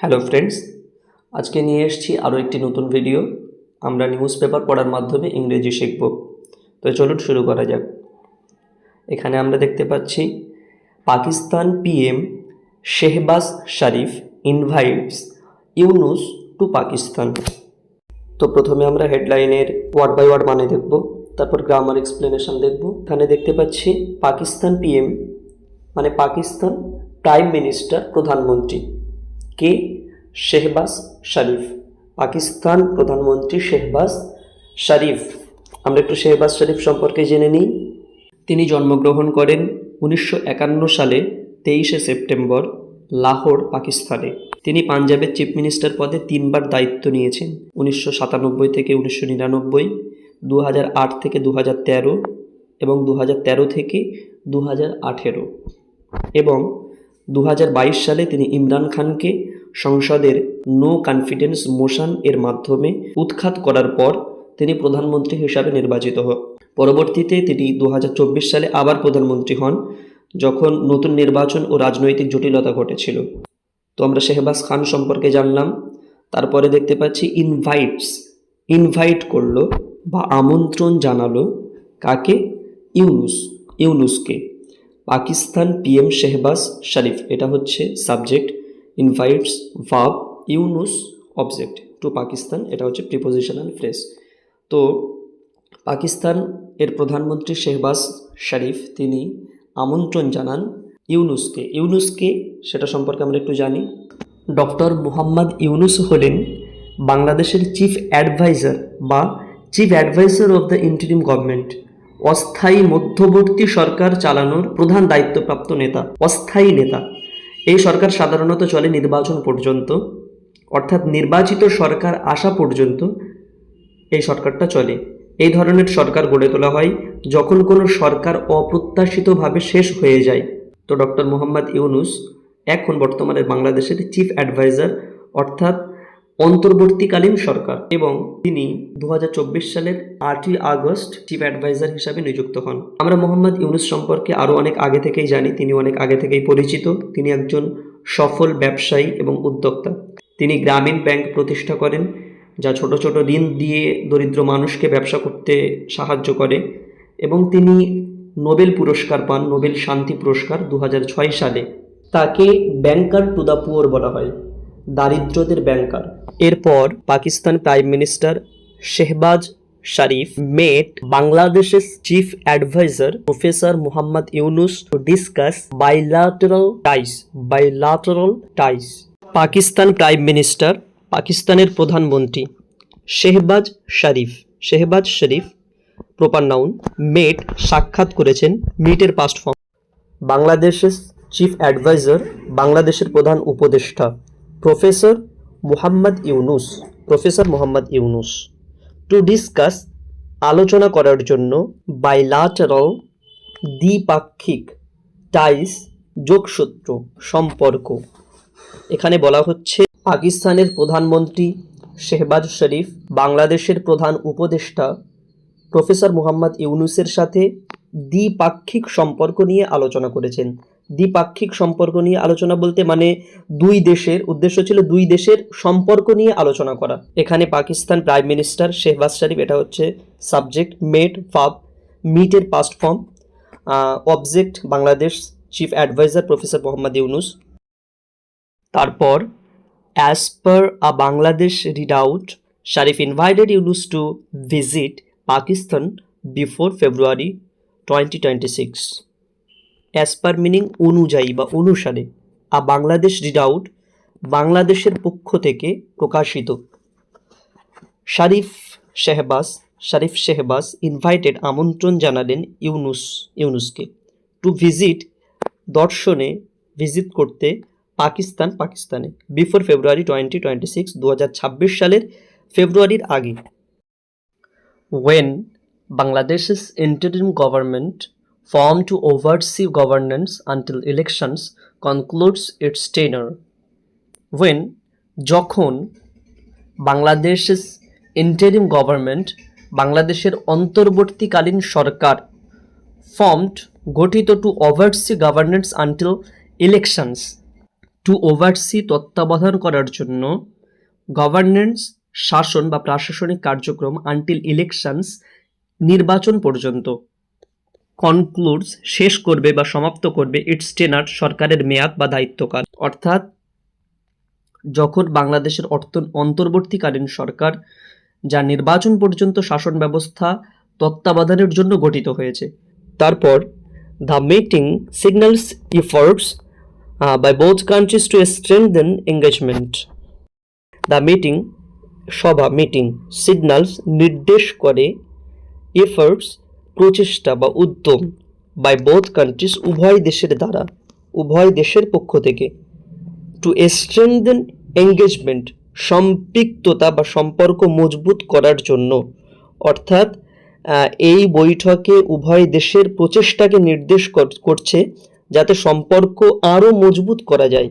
Hello friends আজকে নিয়ে এসেছি আরও একটি নতুন ভিডিও আমরা নিউজ পেপার পড়ার মাধ্যমে ইংরেজি শিখব। তো চলুন শুরু করা যাক। এখানে আমরা দেখতে পাচ্ছি, Pakistan PM Shehbaz Sharif invites Yunus to Pakistan. তো প্রথমে আমরা হেডলাইনের ওয়ার্ড বাই ওয়ার্ড মানে দেখব, তারপর গ্রামার এক্সপ্লেনেশন দেখব। এখানে দেখতে পাচ্ছি, পাকিস্তান পিএম মানে পাকিস্তান প্রাইম মিনিস্টার প্রধানমন্ত্রী। কে? শেহবাজ শরীফ। পাকিস্তান প্রধানমন্ত্রী শেহবাজ শরীফ। আমরা একটু শেহবাজ শরীফ সম্পর্কে জেনে নিই। তিনি জন্মগ্রহণ করেন উনিশশো একান্ন সালে, তেইশে সেপ্টেম্বর, লাহোর, পাকিস্তানে। তিনি পাঞ্জাবের চিফ মিনিস্টার পদে তিনবার দায়িত্ব নিয়েছেন, উনিশশো সাতানব্বই থেকে উনিশশো নিরানব্বই দু থেকে দু হাজার তেরো এবং দু হাজার তেরো থেকে দু হাজার আঠেরো। এবং দু হাজার বাইশ সালে তিনি ইমরান খানকে সংসদের নো কনফিডেন্স মোশন এর মাধ্যমে উৎখাত করার পর তিনি প্রধানমন্ত্রী হিসাবে নির্বাচিত হন পরবর্তীতে তিনি দু হাজার চব্বিশ সালে আবার প্রধানমন্ত্রী হন, যখন নতুন নির্বাচন ও রাজনৈতিক জটিলতা ঘটেছিল। তো আমরা শেহবাজ খান সম্পর্কে জানলাম, তারপরে দেখতে পাচ্ছি ইনভাইটস ইনভাইট করল বা আমন্ত্রণ জানালো কাকে? ইউনুস, ইউনুসকে। পাকিস্তান পিএম শেহবাজ শরীফ, এটা হচ্ছে সাবজেক্ট ইনভাইটস ভাব ইউনুস অবজেক্ট টু পাকিস্তান এটা হচ্ছে প্রিপোজিশনাল ফ্রেজ তো পাকিস্তান এর প্রধানমন্ত্রী শেহবাজ শরীফ, তিনি আমন্ত্রণ জানান ইউনুসকে। ইউনুসকে সেটা সম্পর্কে আমরা একটু জানি। ডক্টর মুহাম্মদ ইউনুস হলেন বাংলাদেশের চিফ অ্যাডভাইজার বা chief adviser of the interim government অস্থায়ী মধ্যবর্তী সরকার চালানোর প্রধান দায়িত্বপ্রাপ্ত নেতা। অস্থায়ী নেতা। এই সরকার সাধারণত চলে নির্বাচন পর্যন্ত, অর্থাৎ নির্বাচিত সরকার আসা পর্যন্ত এই সরকারটা চলে। এই ধরনের সরকার গড়ে তোলা হয় যখন কোনো সরকার অপ্রত্যাশিতভাবে শেষ হয়ে যায়। তো ডক্টর মোহাম্মদ ইউনুস এখন বর্তমানে বাংলাদেশের চিফ অ্যাডভাইজার অর্থাৎ অন্তর্বর্তীকালীন সরকার এবং তিনি দু হাজার চব্বিশ সালের আটই আগস্ট চিফ অ্যাডভাইজার হিসাবে নিযুক্ত হন। আমরা মোহাম্মদ ইউনুস সম্পর্কে আরও অনেক আগে থেকেই জানি, তিনি অনেক আগে থেকেই পরিচিত। তিনি একজন সফল ব্যবসায়ী এবং উদ্যোক্তা। তিনি গ্রামীণ ব্যাংক প্রতিষ্ঠা করেন, যা ছোট ছোট ঋণ দিয়ে দরিদ্র মানুষকে ব্যবসা করতে সাহায্য করে এবং তিনি নোবেল পুরস্কার পান, নোবেল শান্তি পুরস্কার দু হাজার ছয় সালে। তাকে ব্যাংকার টু দ্য পুয়ার বলা হয়। দারিদ্রদের ব্যাংকার এরপর Pakistan prime minister Shehbaz Sharif met বাংলাদেশের chief adviser professor Mohammad Yunus discuss bilateral ties bilateral ties Pakistan prime minister পাকিস্তানের প্রধানমন্ত্রী Shehbaz Sharif Shehbaz Sharif proper noun met সাক্ষাৎ করেছেন মিটের পাস্ট ফর্ম বাংলাদেশের চিফ অ্যাডভাইজার বাংলাদেশের প্রধান উপদেষ্টা। Professor Muhammad Yunus, professor Mohammad Yunus to discuss আলোচনা করার জন্য বাইলাটারাল দ্বিপাক্ষিক টাইস যোগসূত্র সম্পর্ক। এখানে বলা হচ্ছে, পাকিস্তানের প্রধানমন্ত্রী শেহবাজ শরীফ, বাংলাদেশের প্রধান উপদেষ্টা প্রফেসর মোহাম্মদ ইউনুসের সাথে দ্বিপাক্ষিক সম্পর্ক নিয়ে আলোচনা করেছেন। দ্বিপাক্ষিক সম্পর্ক নিয়ে আলোচনা বলতে মানে দুই দেশের উদ্দেশ্য ছিল দুই দেশের সম্পর্ক নিয়ে আলোচনা করা। এখানে পাকিস্তান প্রাইম মিনিস্টার শেহবাজ শরীফ, এটা হচ্ছে সাবজেক্ট, মেড, ফাব মিটের past form object Bangladesh chief adviser professor Mohammad Yunus. তারপর as per a Bangladesh readout Sharif invited Yunus to visit Pakistan before February twenty twenty six as per meaning অনুযায়ী বা অনুসারে, আ বাংলাদেশ রিডাউট বাংলাদেশের পক্ষ থেকে প্রকাশিত। শারিফ শেহবাজ শারিফ শেহবাজ ইনভাইটেড আমন্ত্রণ জানালেন ইউনুস, ইউনুসকে। টু ভিজিট দর্শনে ভিজিট করতে পাকিস্তান, পাকিস্তানে। Before February twenty twenty six দু হাজার ছাব্বিশ সালের ফেব্রুয়ারির আগে। ওয়েন বাংলাদেশের interim government form to oversee governance until elections concludes its tenure when যখন বাংলাদেশের ইন্টারিম গভর্নমেন্ট বাংলাদেশের অন্তর্বর্তীকালীন সরকার ফর্মড গঠিত to oversee governance until elections to oversee তত্ত্বাবধান করার জন্য গভর্নেন্স শাসন বা প্রশাসনিক কার্যক্রম আনটিল ইলেকশনস নির্বাচন পর্যন্ত। কনক্লুডস শেষ করবে বা সমাপ্ত করবে ইটস টেনার সরকারের মেয়াদ বা দায়িত্বকাল। অর্থাৎ যখন বাংলাদেশের অর্থ অন্তর্বর্তীকালীন সরকার, যা নির্বাচন পর্যন্ত শাসন ব্যবস্থা তত্ত্বাবধানের জন্য গঠিত হয়েছে, তারপর the meeting signals efforts by both countries to strengthen engagement the meeting সভা মিটিং সিগন্যালস নির্দেশ করে এফার্টস প্রচেষ্টা বা উদ্যম বাই বোথ কান্ট্রিজ উভয় দেশের দ্বারা, উভয় দেশের পক্ষ থেকে টু স্ট্রেংথেন এঙ্গেজমেন্ট সম্পৃক্ততা বা সম্পর্ক মজবুত করার জন্য। অর্থাৎ এই বৈঠকে উভয় দেশের প্রচেষ্টাকে নির্দেশ কর- করছে যাতে সম্পর্ক আরও মজবুত করা যায়।